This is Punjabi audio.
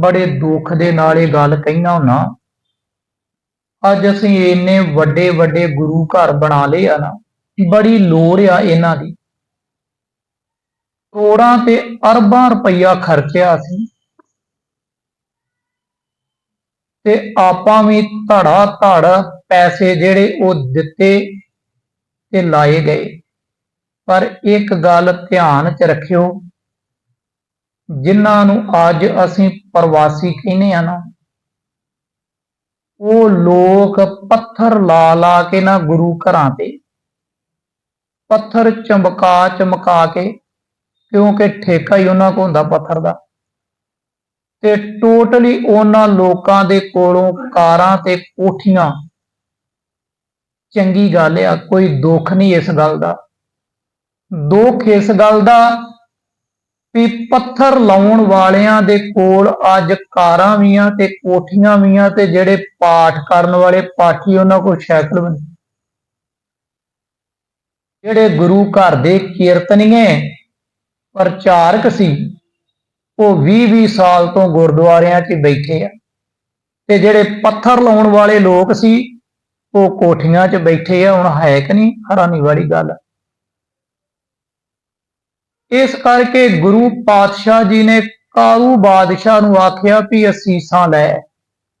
ਬੜੇ ਦੁੱਖ ਦੇ ਨਾਲ ਇਹ ਗੱਲ ਕਹਿਣਾ ਹੁੰਨਾ ਅੱਜ ਅਸੀਂ ਇੰਨੇ ਵੱਡੇ ਵੱਡੇ ਗੁਰੂ ਘਰ ਬਣਾ ਲਏ ਆ ਨਾ, ਬੜੀ ਲੋੜ ਆ ਇਹਨਾਂ ਦੀ। ਕਰੋੜਾਂ ਤੇ ਅਰਬਾਂ ਰੁਪਈਆ ਖਰਚਿਆ ਸੀ ਤੇ ਆਪਾਂ ਵੀ ਧੜਾ, ਧੜ ਪੈਸੇ ਜਿਹੜੇ ਉਹ ਦਿੱਤੇ ਤੇ ਲਾਏ ਗਏ। ਪਰ ਇੱਕ ਗੱਲ ਧਿਆਨ 'ਚ ਰੱਖਿਓ ਜਿਨ੍ਹਾਂ ਨੂੰ ਅੱਜ ਅਸੀਂ ਪ੍ਰਵਾਸੀ ਕਹਿੰਦੇ ਆ ਨਾ, ਉਹ ਲੋਕ ਪੱਥਰ ਲਾ ਲਾ ਕੇ ਨਾ ਗੁਰੂ ਘਰਾਂ ਤੇ, ਪੱਥਰ ਚਮਕਾ ਚਮਕਾ ਕੇ, ਕਿਉਂਕਿ ਠੇਕਾ ਹੀ ਉਹਨਾਂ ਕੋਲ ਹੁੰਦਾ ਪੱਥਰ ਦਾ, ਤੇ ਟੋਟਲੀ ਉਹਨਾਂ ਲੋਕਾਂ ਦੇ ਕੋਲੋਂ ਕਾਰਾਂ ਤੇ ਕੋਠੀਆਂ। ਚੰਗੀ ਗੱਲ ਆ, ਕੋਈ ਦੁੱਖ ਨਹੀਂ ਇਸ ਗੱਲ ਦਾ। ਦੁੱਖ ਇਸ ਗੱਲ ਦਾ ਵੀ ਪੱਥਰ ਲਾਉਣ ਵਾਲਿਆਂ ਦੇ ਕੋਲ ਅੱਜ ਕਾਰਾਂ ਵੀ ਆ ਤੇ ਕੋਠੀਆਂ ਵੀ ਆ ਤੇ ਜਿਹੜੇ ਪਾਠ ਕਰਨ ਵਾਲੇ ਪਾਠੀ ਉਹਨਾਂ ਕੋਲ ਸਾਈਕਲ ਵੀ ਜਿਹੜੇ ਗੁਰੂ ਘਰ ਦੇ ਕੀਰਤਨੀਏ, ਪ੍ਰਚਾਰਕ ਸੀ, ਉਹ 20-20 ਸਾਲ ਤੋਂ ਗੁਰਦੁਆਰਿਆਂ 'ਚ ਬੈਠੇ ਆ। ਤੇ ਜਿਹੜੇ ਪੱਥਰ ਲਾਉਣ ਵਾਲੇ ਲੋਕ ਸੀ, ਉਹ ਕੋਠੀਆਂ 'ਚ ਬੈਠੇ ਆ, ਹੁਣ ਹੈ ਕਿ ਨਹੀਂ ਹੈਰਾਨੀ ਵਾਲੀ ਗੱਲ ਇਸ ਕਰਕੇ ਗੁਰੂ ਪਾਤਸ਼ਾਹ ਜੀ ਨੇ ਕਾਲੂ ਬਾਦਸ਼ਾਹ ਨੂੰ ਆਖਿਆ ਵੀ ਅਸੀਸਾਂ ਲੈ।